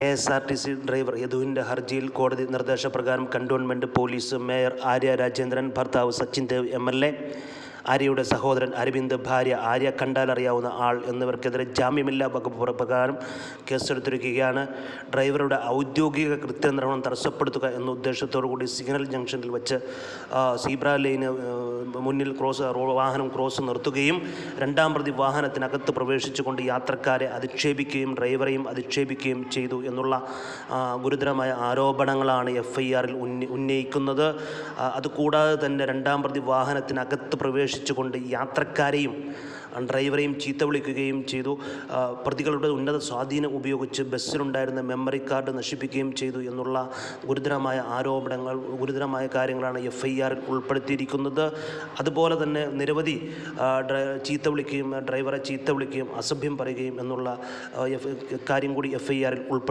K S R T C driver യദുവിന്റെ ഹർജിയിൽ കോടതി നിർദ്ദേശപ്രകാരം cantonment police mayor Arya Rajendran ഭർത്താവ് Sachin Dev M L A ആര്യയുടെ സഹോദരൻ അരവിന്ദ് ഭാര്യ ആര്യ കണ്ടാൽ അറിയാവുന്ന ആൾ എന്നിവർക്കെതിരെ ജാമ്യമില്ലാ വകുപ്പ് പ്രകാരം കേസെടുത്തിരിക്കുകയാണ്. ഡ്രൈവറുടെ ഔദ്യോഗിക കൃത്യനിർവഹണം തടസ്സപ്പെടുത്തുക എന്ന ഉദ്ദേശത്തോടു കൂടി സിഗ്നൽ ജംഗ്ഷനിൽ വെച്ച് സീബ്ര ലൈന് മുന്നിൽ ക്രോസ് വാഹനം ക്രോസ് നിർത്തുകയും രണ്ടാം പ്രതി വാഹനത്തിനകത്ത് പ്രവേശിച്ചുകൊണ്ട് യാത്രക്കാരെ അധിക്ഷേപിക്കുകയും ഡ്രൈവറെയും അധിക്ഷേപിക്കുകയും ചെയ്തു എന്നുള്ള ഗുരുതരമായ ആരോപണങ്ങളാണ് എഫ് ഐ ആറിൽ ഉന്നയിക്കുന്നത് അതുകൂടാതെ തന്നെ രണ്ടാം പ്രതി വാഹനത്തിനകത്ത് പ്രവേശിച്ചുകൊണ്ട് യാത്രക്കാരെയും ഡ്രൈവറേയും ചീത്ത വിളിക്കുകയും ചെയ്തു. പ്രതികളുടെ ഉന്നത സ്വാധീനം ഉപയോഗിച്ച് ബസ്സിലുണ്ടായിരുന്ന മെമ്മറി കാർഡ് നശിപ്പിക്കുകയും ചെയ്തു എന്നുള്ള ഗുരുതരമായ ആരോപണങ്ങൾ ഗുരുതരമായ കാര്യങ്ങളാണ് എഫ് ഐ ആറിൽ ഉൾപ്പെടുത്തിയിരിക്കുന്നത്. അതുപോലെ തന്നെ നിരവധി ചീത്ത വിളിക്കുകയും ഡ്രൈവറെ ചീത്ത വിളിക്കുകയും അസഭ്യം പറയുകയും എന്നുള്ള കാര്യം കൂടി എഫ് ഐ ആറിൽ ഉൾപ്പെടുത്തി